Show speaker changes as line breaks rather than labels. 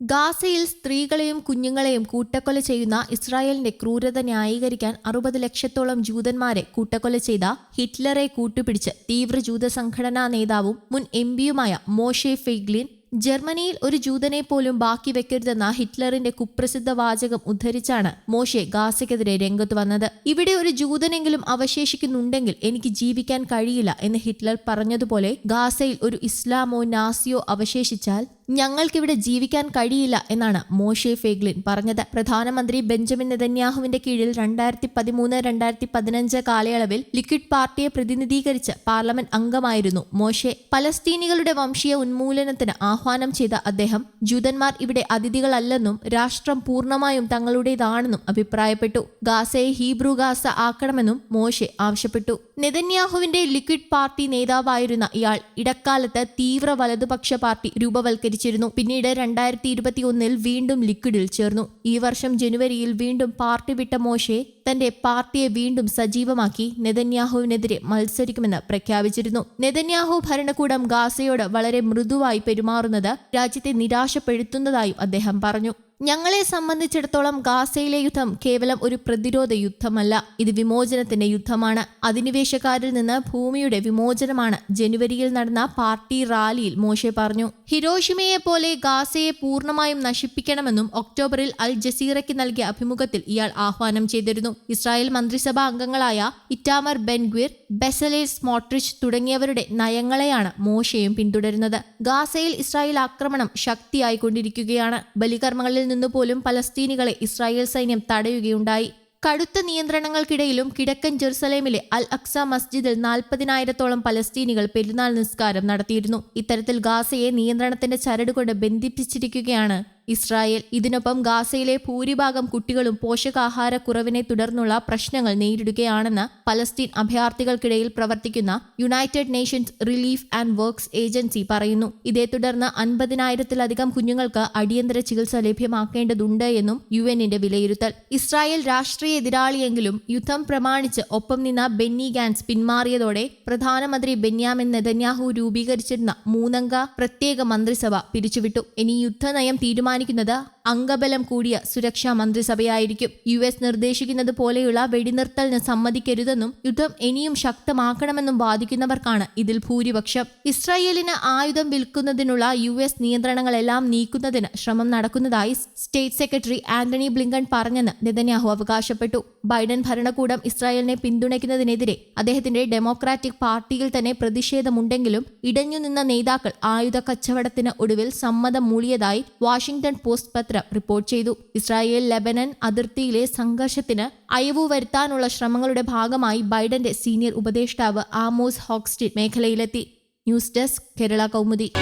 ഗാസയിൽ സ്ത്രീകളെയും കുഞ്ഞുങ്ങളെയും കൂട്ടക്കൊല ചെയ്യുന്ന ഇസ്രായേലിന്റെ ക്രൂരത ന്യായീകരിക്കാൻ അറുപത് ലക്ഷത്തോളം ജൂതന്മാരെ കൂട്ടക്കൊല ചെയ്ത ഹിറ്റ്ലറെ കൂട്ടുപിടിച്ച് തീവ്ര ജൂത സംഘടനാ നേതാവും മുൻ എം പിയുമായ മോഷെ ഫെയ്ഗ്ലിൻ ജർമ്മനിയിൽ ഒരു ജൂതനെ പോലും ബാക്കി വെക്കരുതെന്ന ഹിറ്റ്ലറിന്റെ കുപ്രസിദ്ധ വാചകം ഉദ്ധരിച്ചാണ് മോഷെ ഗാസയ്ക്കെതിരെ രംഗത്ത് വന്നത്. ഇവിടെ ഒരു ജൂതനെങ്കിലും അവശേഷിക്കുന്നുണ്ടെങ്കിൽ എനിക്ക് ജീവിക്കാൻ കഴിയില്ല എന്ന് ഹിറ്റ്ലർ പറഞ്ഞതുപോലെ ഗാസയിൽ ഒരു ഇസ്ലാമോ നാസിയോ അവശേഷിച്ചാൽ ഞങ്ങൾക്കിവിടെ ജീവിക്കാൻ കഴിയില്ല എന്നാണ് മോഷെ ഫേഗ്ലിൻ പറഞ്ഞത്. പ്രധാനമന്ത്രി ബെഞ്ചമിൻ നെതന്യാഹുവിന്റെ കീഴിൽ രണ്ടായിരത്തി പതിമൂന്ന് രണ്ടായിരത്തി പതിനഞ്ച് കാലയളവിൽ ലിക്വിഡ് പാർട്ടിയെ പ്രതിനിധീകരിച്ച് പാർലമെന്റ് അംഗമായിരുന്നു മോഷെ പലസ്തീനികളുടെ വംശീയ ഉന്മൂലനത്തിന് ആഹ്വാനം ചെയ്ത അദ്ദേഹം ജൂതന്മാർ ഇവിടെ അതിഥികളല്ലെന്നും രാഷ്ട്രം പൂർണമായും തങ്ങളുടേതാണെന്നും അഭിപ്രായപ്പെട്ടു. ഗാസയെ ഹീബ്രു ഗാസ ആക്കണമെന്നും മോഷെ ആവശ്യപ്പെട്ടു. നെതന്യാഹുവിന്റെ ലിക്വിഡ് പാർട്ടി നേതാവായിരുന്ന ഇയാൾ ഇടക്കാലത്ത് തീവ്ര വലതുപക്ഷ പാർട്ടി രൂപവൽക്കരിച്ചിരുന്നു പിന്നീട് രണ്ടായിരത്തി ഇരുപത്തി വീണ്ടും ലിക്വിഡിൽ ചേർന്നു. ഈ വർഷം ജനുവരിയിൽ വീണ്ടും പാർട്ടി വിട്ട മോശെ തന്റെ പാർട്ടിയെ വീണ്ടും സജീവമാക്കി നെതന്യാഹുവിനെതിരെ മത്സരിക്കുമെന്ന് പ്രഖ്യാപിച്ചിരുന്നു. നെതന്യാഹു ഭരണകൂടം ഗാസയോട് വളരെ മൃദുവായി പെരുമാറുന്നത് രാജ്യത്തെ നിരാശപ്പെടുത്തുന്നതായും അദ്ദേഹം പറഞ്ഞു. ഞങ്ങളെ സംബന്ധിച്ചിടത്തോളം ഗാസയിലെ യുദ്ധം കേവലം ഒരു പ്രതിരോധ യുദ്ധമല്ല. ഇത് വിമോചനത്തിന്റെ യുദ്ധമാണ്. അധിനിവേശക്കാരിൽ നിന്ന് ഭൂമിയുടെ വിമോചനമാണ് ജനുവരിയിൽ നടന്ന പാർട്ടി റാലിയിൽ മോശെ പറഞ്ഞു. ഹിരോഷിമയെ പോലെ ഗാസയെ പൂർണമായും നശിപ്പിക്കണമെന്നും ഒക്ടോബറിൽ അൽ ജസീറയ്ക്ക് നൽകിയ അഭിമുഖത്തിൽ ഇയാൾ ആഹ്വാനം ചെയ്തിരുന്നു. ഇസ്രായേൽ മന്ത്രിസഭാ അംഗങ്ങളായ ഇറ്റാമർ ബെൻഗ്വിർ ബെസലേ സ്മോട്രിച്ച് തുടങ്ങിയവരുടെ നയങ്ങളെയാണ് മോശയും പിന്തുടരുന്നത്. ഗാസയിൽ ഇസ്രായേൽ ആക്രമണം ശക്തിയായി കൊണ്ടിരിക്കുകയാണ് ബലികർമ്മങ്ങളിൽ നിന്ന് പോലും പലസ്തീനികളെ ഇസ്രായേൽ സൈന്യം തടയുകയുണ്ടായി. കടുത്ത നിയന്ത്രണങ്ങൾക്കിടയിലും കിഴക്കൻ ജെറുസലേമിലെ അൽ അക്സ മസ്ജിദിൽ നാൽപ്പതിനായിരത്തോളം പലസ്തീനികൾ പെരുന്നാൾ നിസ്കാരം നടത്തിയിരുന്നു. ഇത്തരത്തിൽ ഗാസയെ നിയന്ത്രണത്തിന്റെ ചരട് കൊണ്ട് ബന്ധിപ്പിച്ചിരിക്കുകയാണ് ഇസ്രായേൽ. ഇതിനൊപ്പം ഗാസയിലെ ഭൂരിഭാഗം കുട്ടികളും പോഷകാഹാരക്കുറവിനെ തുടർന്നുള്ള പ്രശ്നങ്ങൾ നേരിടുകയാണെന്ന് പലസ്തീൻ അഭയാർത്ഥികൾക്കിടയിൽ പ്രവർത്തിക്കുന്ന United Nations Relief and Works Agency പറയുന്നു. ഇതേ തുടർന്ന് അൻപതിനായിരത്തിലധികം കുഞ്ഞുങ്ങൾക്ക് അടിയന്തര ചികിത്സ ലഭ്യമാക്കേണ്ടതുണ്ട് എന്നും യു എന്നിന്റെ വിലയിരുത്തൽ. ഇസ്രായേൽ രാഷ്ട്രീയ എതിരാളിയെങ്കിലും യുദ്ധം പ്രമാണിച്ച് ഒപ്പം നിന്ന ബെന്നി ഗാൻസ് പിന്മാറിയതോടെ പ്രധാനമന്ത്രി ബെന്യാമിൻ നെതന്യാഹു രൂപീകരിച്ചിരുന്ന മൂന്നംഗ പ്രത്യേക മന്ത്രിസഭ പിരിച്ചുവിട്ടു. ഇനി യുദ്ധനയം തീരുമാനിക്കുന്നത് അംഗബലം കൂടിയ സുരക്ഷാ മന്ത്രിസഭയായിരിക്കും യു എസ് നിർദ്ദേശിക്കുന്നത് പോലെയുള്ള വെടിനിർത്തലിന് സമ്മതിക്കരുതെന്നും യുദ്ധം ഇനിയും ശക്തമാക്കണമെന്നും വാദിക്കുന്നവർക്കാണ് ഇതിൽ ഭൂരിപക്ഷം. ഇസ്രായേലിന് ആയുധം വിൽക്കുന്നതിനുള്ള യു എസ് നിയന്ത്രണങ്ങളെല്ലാം നീക്കുന്നതിന് ശ്രമം നടക്കുന്നതായി സ്റ്റേറ്റ് സെക്രട്ടറി ആന്റണി ബ്ലിങ്കൺ പറഞ്ഞെന്ന് നെതന്യാഹു അവകാശപ്പെട്ടു. ബൈഡൻ ഭരണകൂടം ഇസ്രായേലിനെ പിന്തുണയ്ക്കുന്നതിനെതിരെ അദ്ദേഹത്തിന്റെ ഡെമോക്രാറ്റിക് പാർട്ടിയിൽ തന്നെ പ്രതിഷേധമുണ്ടെങ്കിലും ഇടഞ്ഞുനിന്ന നേതാക്കൾ ആയുധ കച്ചവടത്തിന് ഒടുവിൽ സമ്മതം മൂളിയതായി വാഷിംഗ്ടൺ പോസ്റ്റ് പത്രം റിപ്പോർട്ട് ചെയ്തു. ഇസ്രായേൽ ലെബനൻ അതിർത്തിയിലെ സംഘർഷത്തിന് അയവ് വരുത്താനുള്ള ശ്രമങ്ങളുടെ ഭാഗമായി ബൈഡന്റെ സീനിയർ ഉപദേഷ്ടാവ് Amos Hochstein മേഖലയിലെത്തി. News desk Kerala Kaumudi.